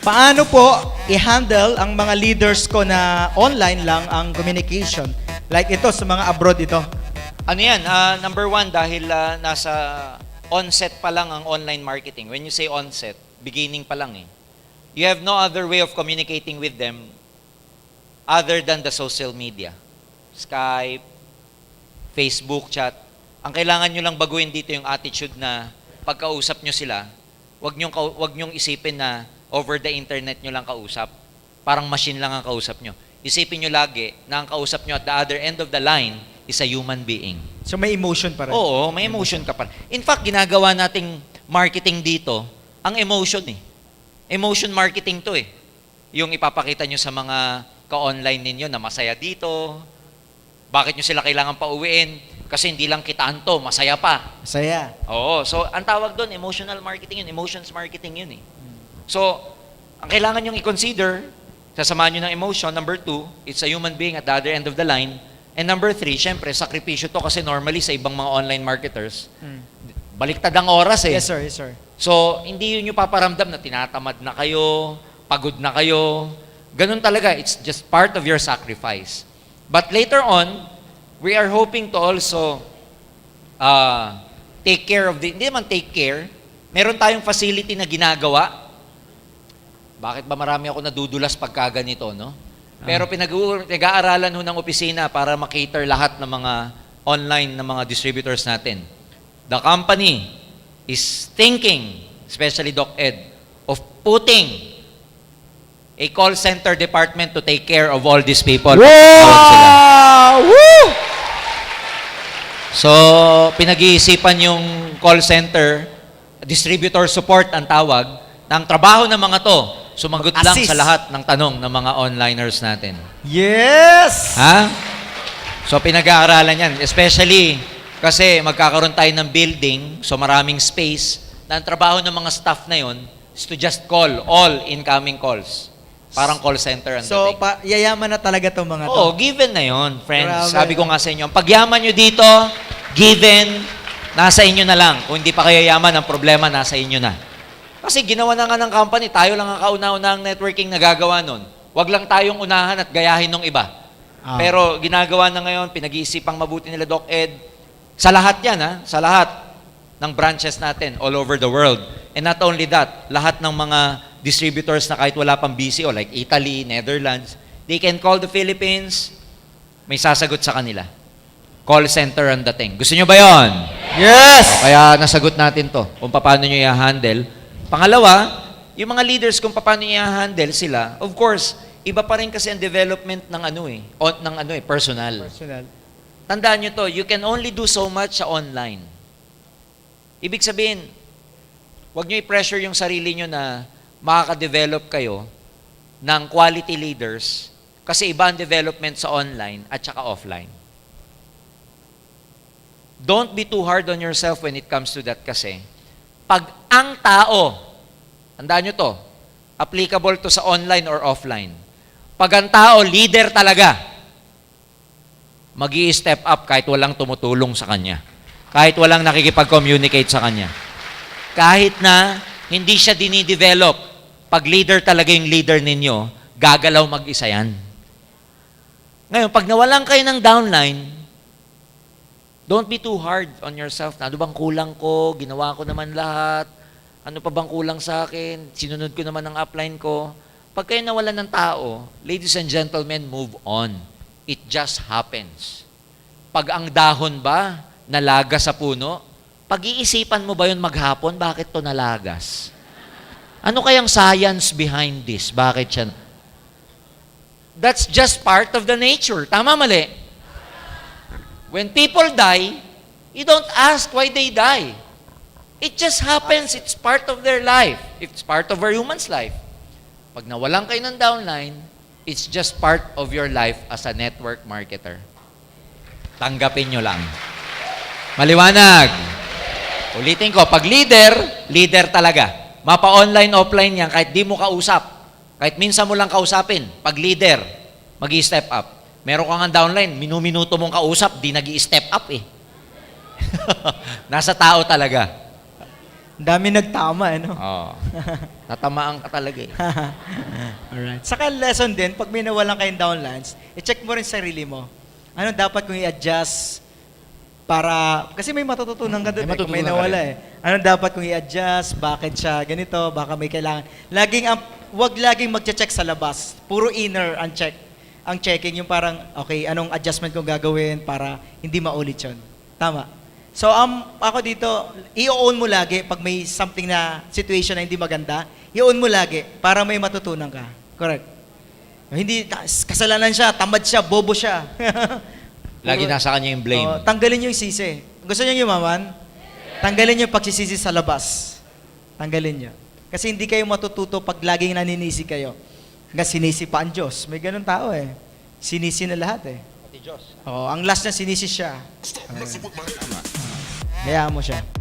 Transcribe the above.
Paano po i-handle ang mga leaders ko na online lang ang communication? Like ito sa mga abroad ito. Ano yan? ah, number one, dahil ah, nasa onset pa lang ang online marketing. When you say onset, beginning pa lang eh. You have no other way of communicating with them other than the social media. Skype, Facebook chat. Ang kailangan nyo lang baguhin dito yung attitude na pagkausap nyo sila, wag nyo, wag nyong isipin na over the internet nyo lang kausap. Parang machine lang ang kausap nyo. Isipin nyo lagi na ang kausap nyo at the other end of the line is a human being. So may emotion pa rin. Oo, may emotion ka pa. In fact, ginagawa nating marketing dito, ang emotion eh. Emotion marketing to eh. Yung ipapakita nyo sa mga ka-online ninyo na masaya dito, bakit nyo sila kailangan pauwiin? Kasi hindi lang kitaan to, masaya pa. Saya. Oo, so ang tawag doon, emotional marketing yun, emotions marketing yun eh. So, ang kailangan nyong i-consider, sasamahan nyo ng emotion. Number two, it's a human being at the other end of the line. And number three, syempre, sakripisyo to kasi normally sa ibang mga online marketers, baliktad ang oras eh. Yes sir, yes sir. So, hindi yun yung paparamdam na tinatamad na kayo, pagod na kayo. Ganun talaga. It's just part of your sacrifice. But later on, we are hoping to also uh, take care of the, hindi naman take care, meron tayong facility na ginagawa. Bakit ba marami ako nadudulas pagka ganito, no? Pero pinag pinag-aaralan ho ng opisina para makater lahat ng mga online ng mga distributors natin. The company is thinking, especially Doc Ed, of putting a call center department to take care of all these people. Woo! So, pinag-iisipan yung call center, distributor support ang tawag, ang trabaho ng mga to, sumagot lang Assist. sa lahat ng tanong ng mga onliners natin. Yes! Ha? So, pinag-aaralan yan. Especially, kasi magkakaroon tayo ng building, so maraming space, na ang trabaho ng mga staff na yon is to just call all incoming calls. Parang call center ang So, dating. pa, yayaman na talaga itong mga to. Oo, given na yon, friends. Grabe. Sabi ko nga sa inyo, ang pagyaman nyo dito, given, nasa inyo na lang. Kung hindi pa kayo yaman, ang problema nasa inyo na. Kasi ginawa na nga ng company, tayo lang ang kauna-una ang networking na gagawa nun. Huwag lang tayong unahan at gayahin ng iba. Ah. Pero ginagawa na ngayon, pinag-iisipang mabuti nila Doc Ed. Sa lahat yan, ha? Sa lahat ng branches natin all over the world. And not only that, lahat ng mga distributors na kahit wala pang BCO, like Italy, Netherlands, they can call the Philippines, may sasagot sa kanila. Call center ang dating. Gusto nyo ba yon? Yes! Kaya nasagot natin to, kung paano nyo i-handle. Pangalawa, yung mga leaders kung paano nyo i-handle sila, of course, iba pa rin kasi ang development ng ano eh, o, ng ano eh, personal. Personal. Tandaan nyo to, you can only do so much sa online. Ibig sabihin, huwag nyo i-pressure yung sarili nyo na makaka-develop kayo ng quality leaders kasi iba ang development sa online at saka offline. Don't be too hard on yourself when it comes to that kasi pag ang tao, tandaan nyo to, applicable to sa online or offline, pag ang tao, leader talaga, mag step up kahit walang tumutulong sa kanya. Kahit walang nakikipag-communicate sa kanya. Kahit na hindi siya dinidevelop, pag leader talaga yung leader ninyo, gagalaw mag-isa yan. Ngayon, pag nawalan kayo ng downline, don't be too hard on yourself. Na, ano bang kulang ko? Ginawa ko naman lahat. Ano pa bang kulang sa akin? Sinunod ko naman ang upline ko. Pag kayo nawalan ng tao, ladies and gentlemen, move on. It just happens. Pag ang dahon ba nalaga sa puno, pag-iisipan mo ba yun maghapon, bakit to nalagas? Ano kayang science behind this? Bakit siya? That's just part of the nature. Tama mali? When people die, you don't ask why they die. It just happens. It's part of their life. It's part of a human's life. Pag nawalan kayo ng downline, it's just part of your life as a network marketer. Tanggapin nyo lang. Maliwanag. Ulitin ko, pag leader, leader talaga. Mapa-online, offline yan, kahit di mo kausap. Kahit minsan mo lang kausapin, pag leader, mag step up. Meron ka nga downline, minuminuto mong kausap, di nag step up eh. Nasa tao talaga. Dami nagtama, ano? Oo. Tatamaan ka talaga eh. Alright. Saka lesson din, pag may nawalan kayong downlines, i-check mo rin sarili mo. Ano dapat kong i-adjust para, kasi may matututunan ka doon May eh, kung may nawala eh. Ano dapat kong i-adjust, bakit siya ganito, baka may kailangan. Laging, ang, wag laging magche-check sa labas. Puro inner ang check. Ang checking, yung parang, okay, anong adjustment kong gagawin para hindi maulit yun. Tama. So, um, ako dito, i-own mo lagi pag may something na situation na hindi maganda, i-own mo lagi para may matutunan ka. Correct. Hindi, kasalanan siya, tamad siya, bobo siya. Lagi nasa kanya yung blame. Oo, tanggalin niyo yung sisi. Gusto niyo yumaman? Tanggalin niyo yung pagsisisi sa labas. Tanggalin niyo. Kasi hindi kayo matututo pag laging naninisi kayo. Hanggang sinisi pa ang Diyos. May ganun tao eh. Sinisi na lahat eh. Pati Diyos. Oo, ang last na sinisi siya. Hayaan mo siya.